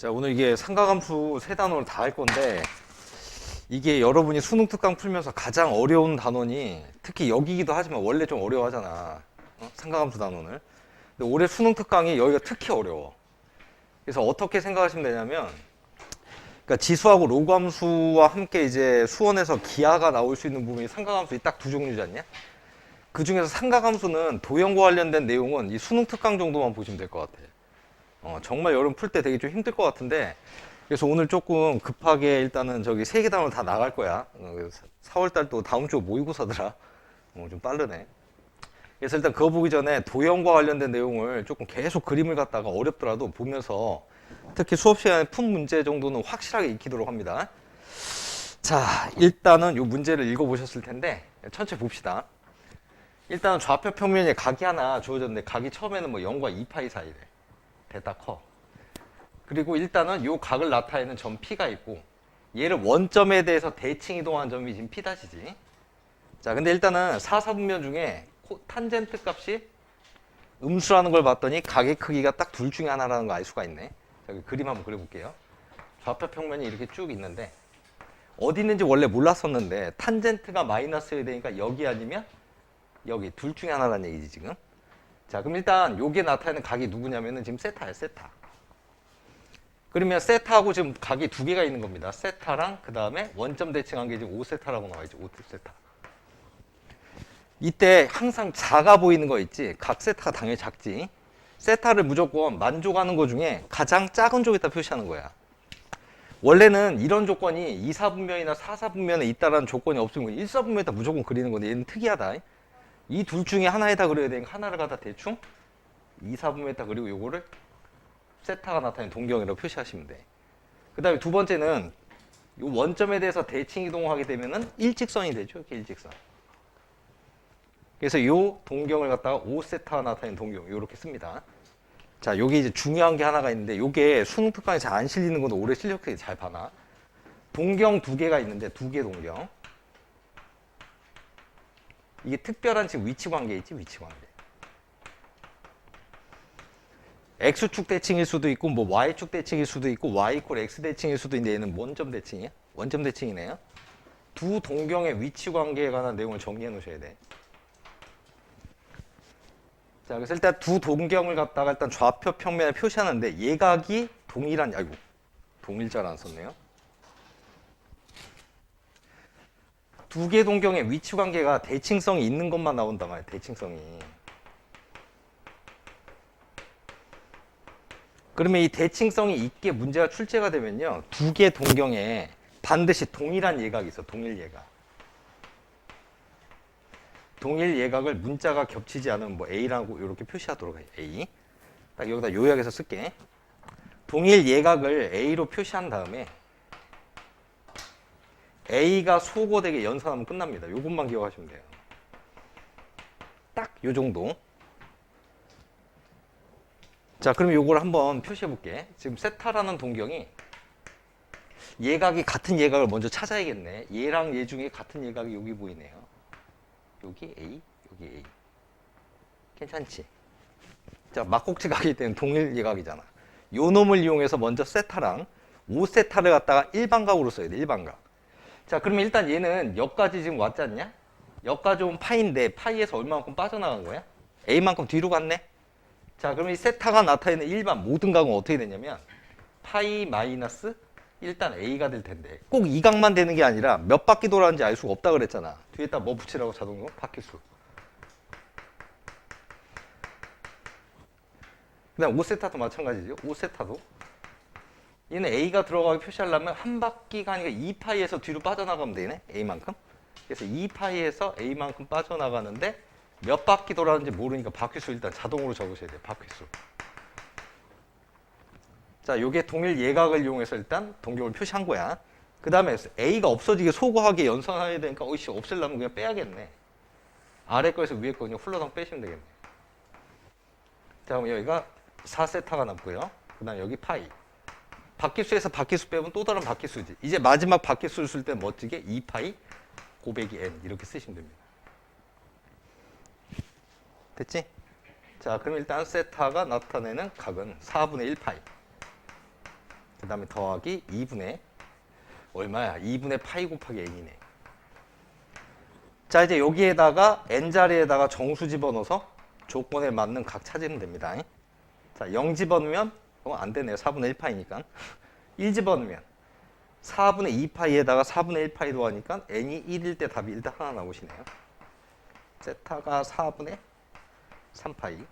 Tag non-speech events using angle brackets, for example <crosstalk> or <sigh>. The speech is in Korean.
자, 오늘 이게 상가함수 세 단원을 다할 건데 이게 여러분이 수능 특강 풀면서 가장 어려운 단원이 특히 여기기도 하지만 원래 좀 어려워하잖아. 어? 상가함수 단원을. 근데 올해 수능 특강이 여기가 특히 어려워. 그래서 어떻게 생각하시면 되냐면 그러니까 지수하고 로그함수와 함께 이제 수원에서 기하가 나올 수 있는 부분이 상가함수 딱 두 종류지 않냐? 그 중에서 삼각함수는 도형과 관련된 내용은 이 수능 특강 정도만 보시면 될 것 같아. 어, 정말 여름 풀 때 되게 좀 힘들 것 같은데 그래서 오늘 조금 급하게 일단은 저기 세개 단원 다 나갈 거야. 어, 그래서 4월 달 또 다음 주 모의고사더라. 어, 좀 빠르네. 그래서 일단 그거 보기 전에 도형과 관련된 내용을 조금 계속 그림을 갖다가 어렵더라도 보면서 특히 수업 시간에 푼 문제 정도는 확실하게 익히도록 합니다. 자, 일단은 이 문제를 읽어보셨을 텐데 천천히 봅시다. 일단 좌표 평면에 각이 하나 주어졌는데 각이 처음에는 뭐 0과 2파이 사이래. 대다 커. 그리고 일단은 요 각을 나타내는 점 P가 있고 얘를 원점에 대해서 대칭 이동한 점이 지금 P 다시지. 자, 근데 일단은 4, 4분면 중에 코- 탄젠트 값이 음수라는 걸 봤더니 각의 크기가 딱 둘 중에 하나라는 거 알 수가 있네. 자, 그림 한번 그려볼게요. 좌표 평면이 이렇게 쭉 있는데 어디 있는지 원래 몰랐었는데 탄젠트가 마이너스여야 되니까 여기 아니면 여기 둘 중에 하나라는 얘기지 지금. 자, 그럼 일단 요게 나타내는 각이 누구냐면은 지금 세타예요, 세타. 그러면 세타하고 지금 각이 두 개가 있는 겁니다. 세타랑 그 다음에 원점 대칭한 게 지금 5세타라고 나와 있죠. 5세타. 이때 항상 작아 보이는 거 있지. 각 세타가 당연히 작지. 세타를 무조건 만족하는 것 중에 가장 작은 쪽에다 표시하는 거야. 원래는 이런 조건이 2, 4분면이나 4, 4분면에 있다라는 조건이 없으면 1, 4분면에다 무조건 그리는 건데 얘는 특이하다. 이 둘 중에 하나에다 그려야 되니까 하나를 갖다 대충 2, 4분면에다 그리고 요거를 세타가 나타낸 동경이라고 표시하시면 돼. 그 다음에 두 번째는 이 원점에 대해서 대칭 이동하게 되면은 일직선이 되죠. 이렇게 일직선. 그래서 이 동경을 갖다가 5세타가 나타낸 동경 이렇게 씁니다. 자, 여기 이제 중요한 게 하나가 있는데 요게 수능 특강에 잘 안 실리는 건데 올해 실력들이 잘 봐나. 동경 두 개가 있는데 두 개 동경. 이게 특별한 지금 위치 관계 있지 위치 관계. x축 대칭일 수도 있고 뭐 y축 대칭일 수도 있고 y 이퀄 x 대칭일 수도 있는데 얘는 원점 대칭이야? 원점 대칭이네요. 두 동경의 위치 관계에 관한 내용을 정리해 놓으셔야 돼. 자, 그래서 일단 두 동경을 갖다가 일단 좌표 평면에 표시하는데 예각이 동일한 아이고 동일자를 안 썼네요. 두 개 동경의 위치 관계가 대칭성이 있는 것만 나온단 말이에요. 대칭성이. 그러면 이 대칭성이 있게 문제가 출제가 되면요. 두 개 동경에 반드시 동일한 예각이 있어. 동일 예각. 동일 예각을 문자가 겹치지 않으면 뭐 A라고 이렇게 표시하도록 해요. A. 딱 여기다 요약해서 쓸게. 동일 예각을 A로 표시한 다음에 A가 소거되게 연산하면 끝납니다. 요것만 기억하시면 돼요. 딱 요 정도. 자, 그럼 요걸 한번 표시해 볼게. 지금 세타라는 동경이 예각이 같은 예각을 먼저 찾아야겠네. 얘랑 얘 중에 같은 예각이 여기 보이네요. 여기 A, 여기 A. 괜찮지? 자, 막곡지 각이기 때문에 동일 예각이잖아. 요 놈을 이용해서 먼저 세타랑 5세타를 갖다가 일반각으로 써야 돼, 일반각. 자, 그러면 일단 얘는 여기까지 지금 왔지 않냐? 여기까지 온 파인데 파이에서 얼마만큼 빠져나간 거야? A만큼 뒤로 갔네? 자, 그러면 이 세타가 나타내는 일반 모든 각은 어떻게 되냐면 파이 마이너스 일단 A가 될 텐데 꼭 이 각만 되는 게 아니라 몇 바퀴 돌았는지 알 수가 없다 그랬잖아. 뒤에다 뭐 붙이라고 자동으로? 바퀴수. 그 다음 5세타도 마찬가지죠. 5세타도 얘는 A가 들어가게 표시하려면 한 바퀴가 아니라 2파이에서 뒤로 빠져나가면 되네. A만큼. 그래서 2파이에서 A만큼 빠져나가는데 몇 바퀴 돌았는지 모르니까 바퀴수 일단 자동으로 적으셔야 돼요. 바퀴수. 자, 요게 동일 예각을 이용해서 일단 동경을 표시한 거야. 그 다음에 A가 없어지게 소거하게 연산해야 되니까 어이씨 없애려면 그냥 빼야겠네. 아래 거에서 위에 거 그냥 훌러덩 빼시면 되겠네. 자, 그럼 여기가 4세타가 남고요. 그 다음 여기 파이. 바퀴수에서 바퀴수 빼면 또 다른 바퀴수지. 이제 마지막 바퀴수를 쓸 때 멋지게 2파이 곱하기 n 이렇게 쓰시면 됩니다. 됐지? 자, 그럼 일단 세타가 나타내는 각은 4분의 1 파이. 그 다음에 더하기 2분의 얼마야? 2분의 파이 곱하기 n이네. 자 이제 여기에다가 n 자리에다가 정수 집어넣어서 조건에 맞는 각 찾으면 됩니다. 자, 0 집어넣으면 어, 안 되네요. 4분의 1파이니까. 1 <laughs> 집어넣으면 4분의 2파이에다가 4분의 1파이 더하니까 n이 1일 때 답이 일단 하나 나오시네요. 세타가 4분의 3파이.